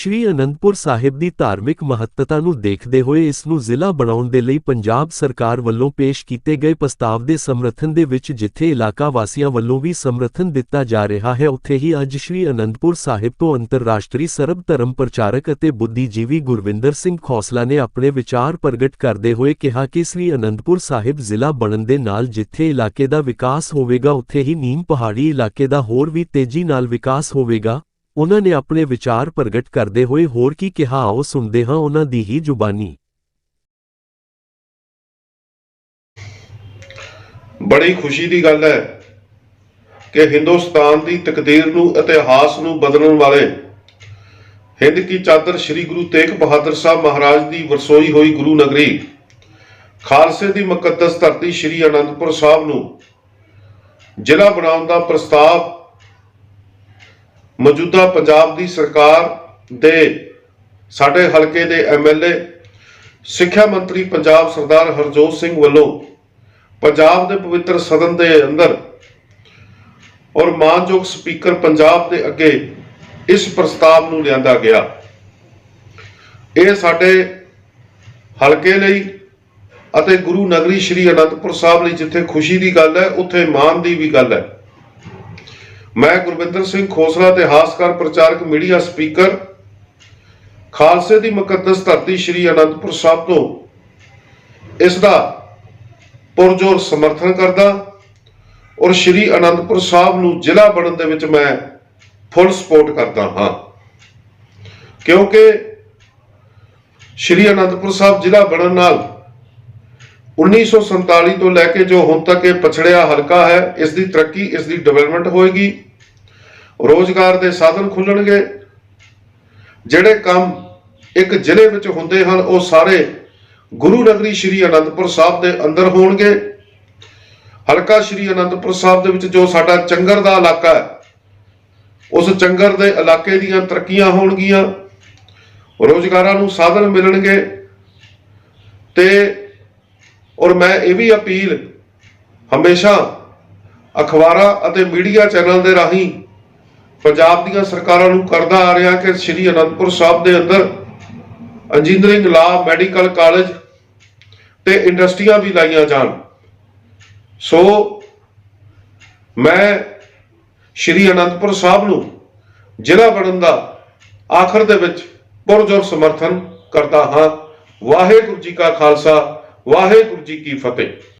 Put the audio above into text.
ਸ਼੍ਰੀ ਅਨੰਦਪੁਰ ਸਾਹਿਬ ਦੀ ਧਾਰਮਿਕ ਮਹੱਤਤਾ ਨੂੰ ਦੇਖਦੇ ਹੋਏ ਇਸ ਨੂੰ ਜ਼ਿਲ੍ਹਾ ਬਣਾਉਣ ਦੇ ਲਈ ਪੰਜਾਬ ਸਰਕਾਰ ਵੱਲੋਂ ਪੇਸ਼ ਕੀਤੇ ਗਏ ਪ੍ਰਸਤਾਵ ਦੇ ਸਮਰਥਨ ਦੇ ਵਿੱਚ ਜਿੱਥੇ ਇਲਾਕਾ ਵਾਸੀਆਂ ਵੱਲੋਂ ਵੀ ਸਮਰਥਨ ਦਿੱਤਾ ਜਾ ਰਿਹਾ ਹੈ, ਉੱਥੇ ਹੀ ਅੱਜ ਸ਼੍ਰੀ ਅਨੰਦਪੁਰ ਸਾਹਿਬ ਤੋਂ ਅੰਤਰਰਾਸ਼ਟਰੀ ਸਰਬ ਧਰਮ ਪ੍ਰਚਾਰਕ ਅਤੇ ਬੁੱਧੀਜੀਵੀ ਗੁਰਵਿੰਦਰ ਸਿੰਘ ਖੋਸਲਾ ਨੇ ਆਪਣੇ ਵਿਚਾਰ ਪ੍ਰਗਟ ਕਰਦੇ ਹੋਏ ਕਿਹਾ ਕਿ ਸ੍ਰੀ ਅਨੰਦਪੁਰ ਸਾਹਿਬ ਜ਼ਿਲ੍ਹਾ ਬਣਨ ਦੇ ਨਾਲ ਜਿੱਥੇ ਇਲਾਕੇ ਦਾ ਵਿਕਾਸ ਹੋਵੇਗਾ, ਉੱਥੇ ਹੀ ਨੀਮ ਪਹਾੜੀ ਇਲਾਕੇ ਦਾ ਹੋਰ ਵੀ ਤੇਜ਼ੀ ਨਾਲ ਵਿਕਾਸ ਹੋਵੇਗਾ। ਉਹਨਾਂ ਨੇ ਆਪਣੇ ਵਿਚਾਰ ਪ੍ਰਗਟ ਕਰਦੇ ਹੋਏ ਹੋਰ ਕੀ ਕਿਹਾ, ਆਓ ਸੁਣਦੇ ਹਾਂ ਉਹਨਾਂ ਦੀ ਹੀ ਜ਼ੁਬਾਨੀ। ਬੜੀ ਖੁਸ਼ੀ ਦੀ ਗੱਲ ਹੈ ਕਿ ਹਿੰਦੁਸਤਾਨ ਦੀ ਤਕਦੀਰ ਨੂੰ, ਇਤਿਹਾਸ ਨੂੰ ਬਦਲਣ ਵਾਲੇ ਹਿੰਦ ਕੀ ਚਾਦਰ ਸ੍ਰੀ ਗੁਰੂ ਤੇਗ ਬਹਾਦਰ ਸਾਹਿਬ ਮਹਾਰਾਜ ਦੀ ਵਰਸੋਈ ਹੋਈ ਗੁਰੂ ਨਗਰੀ, ਖਾਲਸੇ ਦੀ ਮੁਕੱਦਸ ਧਰਤੀ ਸ੍ਰੀ ਅਨੰਦਪੁਰ ਸਾਹਿਬ ਨੂੰ ਜ਼ਿਲ੍ਹਾ ਬਣਾਉਣ ਦਾ ਪ੍ਰਸਤਾਵ ਮੌਜੂਦਾ ਪੰਜਾਬ ਦੀ ਸਰਕਾਰ ਦੇ ਸਾਡੇ ਹਲਕੇ ਦੇ ਐਮਐਲਏ ਸਿੱਖਿਆ ਮੰਤਰੀ ਪੰਜਾਬ ਸਰਦਾਰ ਹਰਜੋਤ ਸਿੰਘ ਵੱਲੋਂ ਪੰਜਾਬ ਦੇ ਪਵਿੱਤਰ ਸਦਨ ਦੇ ਅੰਦਰ ਔਰ ਮਾਨਯੋਗ ਸਪੀਕਰ ਪੰਜਾਬ ਦੇ ਅੱਗੇ ਇਸ ਪ੍ਰਸਤਾਵ ਨੂੰ ਲਿਆਂਦਾ ਗਿਆ। ਇਹ ਸਾਡੇ ਹਲਕੇ ਲਈ ਅਤੇ ਗੁਰੂ ਨਗਰੀ ਸ੍ਰੀ ਅਨੰਦਪੁਰ ਸਾਹਿਬ ਲਈ ਜਿੱਥੇ ਖੁਸ਼ੀ ਦੀ ਗੱਲ ਹੈ, ਉੱਥੇ ਮਾਣ ਦੀ ਵੀ ਗੱਲ ਹੈ। ਮੈਂ ਗੁਰਵਿੰਦਰ ਸਿੰਘ ਖੋਸਲਾ ਇਤਿਹਾਸਕਾਰ ਪ੍ਰਚਾਰਕ ਮੀਡੀਆ ਸਪੀਕਰ, ਖਾਲਸੇ ਦੀ ਮੁਕੱਦਸ ਧਰਤੀ ਸ੍ਰੀ ਅਨੰਦਪੁਰ ਸਾਹਿਬ ਤੋਂ ਇਸ ਦਾ ਪੁਰਜੋਰ ਸਮਰਥਨ ਕਰਦਾ ਔਰ ਸ਼੍ਰੀ ਅਨੰਦਪੁਰ ਸਾਹਿਬ ਨੂੰ ਜ਼ਿਲ੍ਹਾ ਬਣਨ ਦੇ ਵਿੱਚ ਮੈਂ ਫੁੱਲ ਸਪੋਰਟ ਕਰਦਾ ਹਾਂ। ਕਿਉਂਕਿ ਸ਼੍ਰੀ ਅਨੰਦਪੁਰ ਸਾਹਿਬ ਜ਼ਿਲ੍ਹਾ ਬਣਨ ਨਾਲ 1947 ਤੋਂ ਲੈ ਕੇ ਜੋ ਹੁਣ ਤੱਕ ਇਹ ਪਛੜਿਆ ਹਲਕਾ ਹੈ, ਇਸ ਦੀ ਤਰੱਕੀ, ਇਸ ਦੀ ਡਿਵੈਲਪਮੈਂਟ ਹੋਏਗੀ। ਰੋਜ਼ਗਾਰ ਦੇ ਸਾਧਨ ਖੁੱਲਣਗੇ। ਜਿਹੜੇ ਕੰਮ ਇੱਕ ਜ਼ਿਲ੍ਹੇ ਵਿੱਚ ਹੁੰਦੇ ਹਨ, ਉਹ ਸਾਰੇ ਗੁਰੂ ਨਗਰੀ ਸ਼੍ਰੀ ਅਨੰਦਪੁਰ ਸਾਹਿਬ ਦੇ ਅੰਦਰ ਹੋਣਗੇ। ਹਲਕਾ ਸ਼੍ਰੀ ਅਨੰਦਪੁਰ ਸਾਹਿਬ ਦੇ ਵਿੱਚ ਜੋ ਸਾਡਾ ਚੰਗਰ ਦਾ ਇਲਾਕਾ ਹੈ, ਉਸ ਚੰਗਰ ਦੇ ਇਲਾਕੇ ਦੀਆਂ ਤਰੱਕੀਆਂ ਹੋਣਗੀਆਂ। ਰੋਜ਼ਗਾਰਾਂ ਨੂੰ ਸਾਧਨ ਮਿਲਣਗੇ ਤੇ ਔਰ ਮੈਂ ਇਹ ਵੀ ਅਪੀਲ ਹਮੇਸ਼ਾ ਅਖਬਾਰਾਂ ਅਤੇ ਮੀਡੀਆ ਚੈਨਲ ਦੇ ਰਾਹੀਂ ਪੰਜਾਬ ਦੀਆਂ ਸਰਕਾਰਾਂ ਨੂੰ ਕਰਦਾ ਆ ਰਿਹਾ ਕਿ ਸ਼੍ਰੀ ਅਨੰਦਪੁਰ ਸਾਹਿਬ ਦੇ ਅੰਦਰ ਇੰਜੀਨੀਅਰਿੰਗ ਲਾ ਮੈਡੀਕਲ ਕਾਲਜ ਤੇ ਇੰਡਸਟਰੀਆਂ ਵੀ ਲਾਈਆਂ ਜਾਣ। ਸੋ ਮੈਂ ਸ਼੍ਰੀ ਅਨੰਦਪੁਰ ਸਾਹਿਬ ਨੂੰ ਜ਼ਿਲ੍ਹਾ ਬਣਨ ਦਾ ਆਖਰ ਦੇ ਵਿੱਚ ਪੁਰਜੋਰ ਸਮਰਥਨ ਕਰਦਾ ਹਾਂ। ਵਾਹਿਗੁਰੂ ਜੀ ਕਾ ਖਾਲਸਾ ਵਾਹਿਗੁਰੂ ਜੀ ਕੀ ਫਤਿਹ।